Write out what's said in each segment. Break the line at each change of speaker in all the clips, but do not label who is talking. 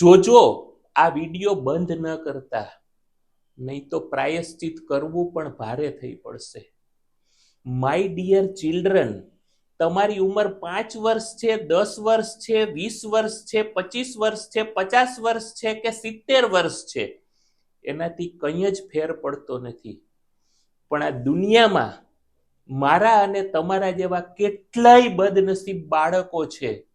જોજો, આ વીડિયો બંધ ન કરતા. નહીં તો પ્રાયશ્ચિત કરવું પણ ભારે થઈ પડશે. માય ડિયર ચિલ્ડ્રન તમારી ઉંમર પાંચ વર્ષ છે, દસ વર્ષ છે, વીસ વર્ષ છે, પચીસ વર્ષ છે, પચાસ વર્ષ છે કે સિત્તેર વર્ષ છે? એનાથી કંઈ જ ફેર પડતો નથી. પણ આ દુનિયામાં મારા અને તમારા જેવા કેટલાય બદનસીબ બાળકો છે.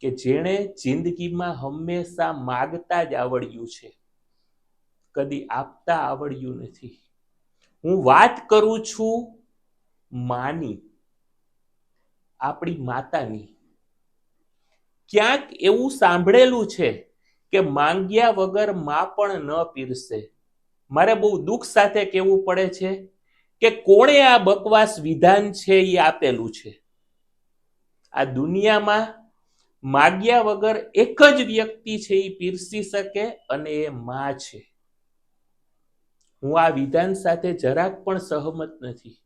કે જેણે જિંદગીમાં હંમેશા માગતા જ આવડ્યું છે. કદી આપતા આવડ્યું નથી. હું વાત કરું છું માની, આપણી માતાની. ક્યાંક એવું સાંભળેલું છે કે માંગ્યા વગરમાં પણ ન પીરસે. મારે બહુ દુઃખ સાથે કહેવું પડે છે કે કોણે આ બકવાસ વિધાન છે એ આપેલું છે. આ દુનિયામાં માગ્યા વગર એક જ વ્યક્તિ છે એ પીરસી શકે અને એ માં છે. હું આ વિધાન સાથે જરાક પણ સહમત નથી.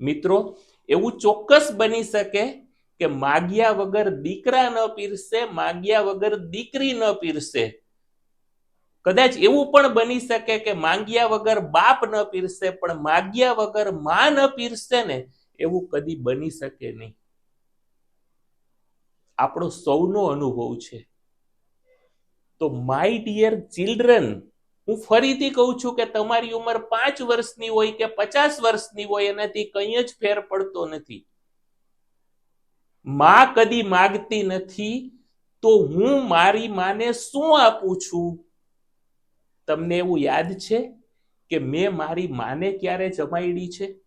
મિત્રો, એવું ચોક્કસ બની શકે કે માગ્યા વગર દીકરા ન પીરસે, માગ્યા વગર દીકરી ન પીરસે. કદાચ એવું પણ બની શકે કે માંગ્યા વગર બાપ ન પીરસે, પણ માગ્યા વગરમાં ન પીરસે ને એવું કદી બની શકે નહીં. આપણો સૌનો અનુભવ છે. તો માય ડિયર ચિલ્ડ્રન હું ફરીથી કહું છું કે તમારી ઉંમર પાંચ વર્ષની હોય કે પચાસ વર્ષની હોય, એનાથી કંઈ જ ફેર પડતો નથી. માં કદી માગતી નથી, તો હું મારી માને શું આપું છું? તમને એવું યાદ છે કે મેં મારી માને ક્યારે જમાયડી છે?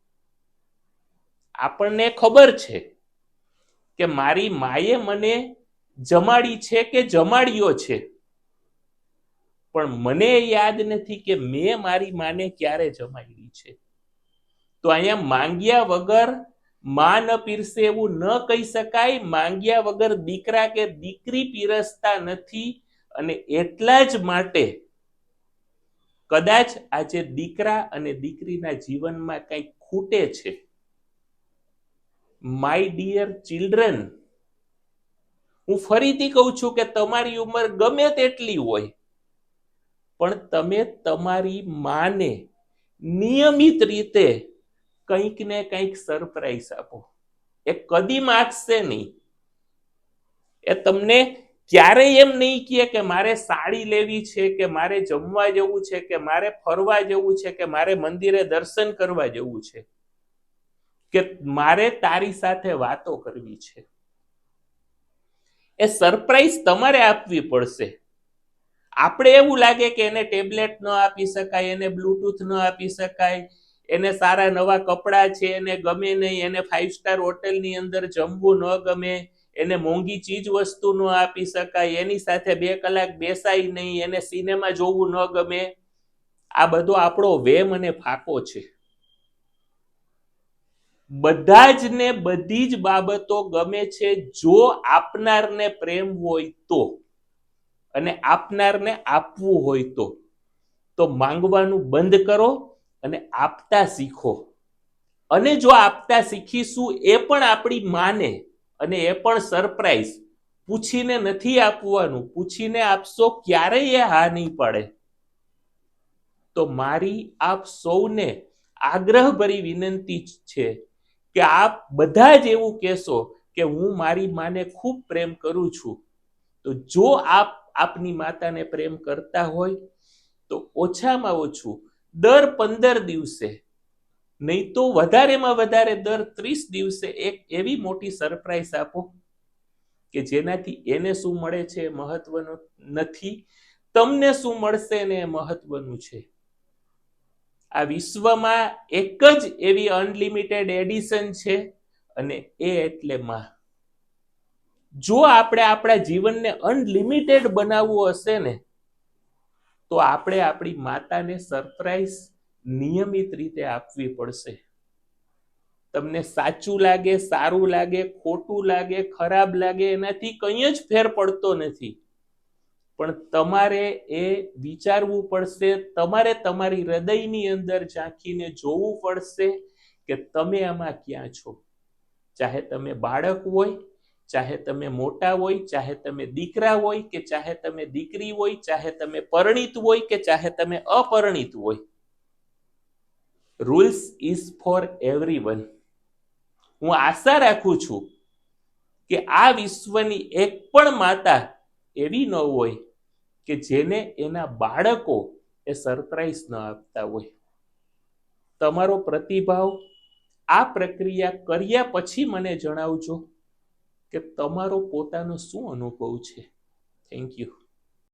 આપણને ખબર છે કે મારી માએ મને જમાડી છે કે જમાડ્યો છે? પણ મને યાદ નથી કે મેં મારી માને ક્યારે જમાડી છે. તો અહીંયા માંગ્યા વગરમાં ન પીરસે એવું ન કહી શકાય. માંગ્યા વગર દીકરા કે દીકરી પીરસતા નથી. અને એટલા જ માટે કદાચ આજે દીકરા અને દીકરીના જીવનમાં કંઈક ખૂટે છે. માય ડિયર ચિલ્ડ્રન હું ફરીથી કહું છું કે તમારી ઉંમર ગમે તેટલી હોય, પણ તમે તમારી માને નિયમિત રીતે કંઈક ને કંઈક સરપ્રાઈઝ આપો. એ કદી માગશે નહીં. એ તમને ક્યારેય એમ નહીં કહે કે મારે સાડી લેવી છે, કે મારે જમવા જવું છે, કે મારે ફરવા જવું છે, કે મારે મંદિરે દર્શન કરવા જવું છે. કે મારે તારી સાથે વાતો કરવી છે. એ સરપ્રાઈઝ તમારે આપવી પડશે. આપણે એવું લાગે કે એને ટેબ્લેટ ન આપી શકાય, એને બ્લુટૂથ ન આપી શકાય, એને સારા નવા કપડાં છે, એને ગમે નહીં, એને ફાઇવ સ્ટાર હોટેલની અંદર જમવું ન ગમે, એને મોંઘી ચીજ વસ્તુ ન આપી શકાય, એની સાથે બે કલાક બેસાય નહીં, એને સિનેમા જોવું ન ગમે. આ બધો આપણો વેમ અને ફાકો છે. બધા જ ને બધી જ બાબતો ગમે છે જો આપનારને પ્રેમ હોય તો અને આપનારને આપવું હોય તો. તો માંગવાનું બંધ કરો અને આપતા શીખો. અને જો આપતા શીખીશું એ પણ આપણી માને અને એ પણ સરપ્રાઈઝ. પૂછીને નથી આપવાનું, પૂછીને આપશો ક્યારેય એ હા નહીં પડે. તો મારી આપ સૌને આગ્રહભરી વિનંતી છે કે આપ બધા જ એવું કહેશો કે હું મારી માને ખૂબ પ્રેમ કરું છું. તો જો આપ આપની માતાને પ્રેમ કરતા હોય, તો ઓછામાં ઓછું દર પંદર દિવસે, નહીં તો વધારેમાં વધારે દર ત્રીસ દિવસે એક એવી મોટી સરપ્રાઈઝ આપો કે જેનાથી એને શું મળે છે મહત્વનું નથી, તમને શું મળશે ને એ મહત્વનું છે. આ વિશ્વમાં એક જ એવી અનલિમિટેડ એડિશન છે અને એ એટલે માં. જો આપણે આપણા જીવનને અનલિમિટેડ બનાવવું હશે ને, તો આપણે આપણી માતાને સરપ્રાઈઝ નિયમિત રીતે આપવી પડશે. તમને સાચું લાગે, સારું લાગે, ખોટું લાગે, ખરાબ લાગે, એનાથી કંઈ જ ફેર પડતો નથી. પણ તમારે એ વિચારવું પડશે, તમારે તમારી હૃદયની અંદર ઝાંખીને જોવું પડશે કે તમે આમાં ક્યાં છો. ચાહે તમે બાળક હોય, ચાહે તમે મોટા હોય, ચાહે તમે દીકરા હોય કે ચાહે તમે દીકરી હોય, ચાહે તમે પરણિત હોય કે ચાહે તમે અપરિણિત હોય. રૂલ્સ ઇઝ ફોર એવરીવન હું આશા રાખું છું કે આ વિશ્વની એક પણ માતા એવી ન હોય કે જેને એના બાળકો એ સરપ્રાઈઝ ન આપતા હોય. તમારો પ્રતિભાવ આ પ્રક્રિયા કર્યા પછી મને જણાવજો કે તમારો પોતાનો શું અનુભવ છે? Thank you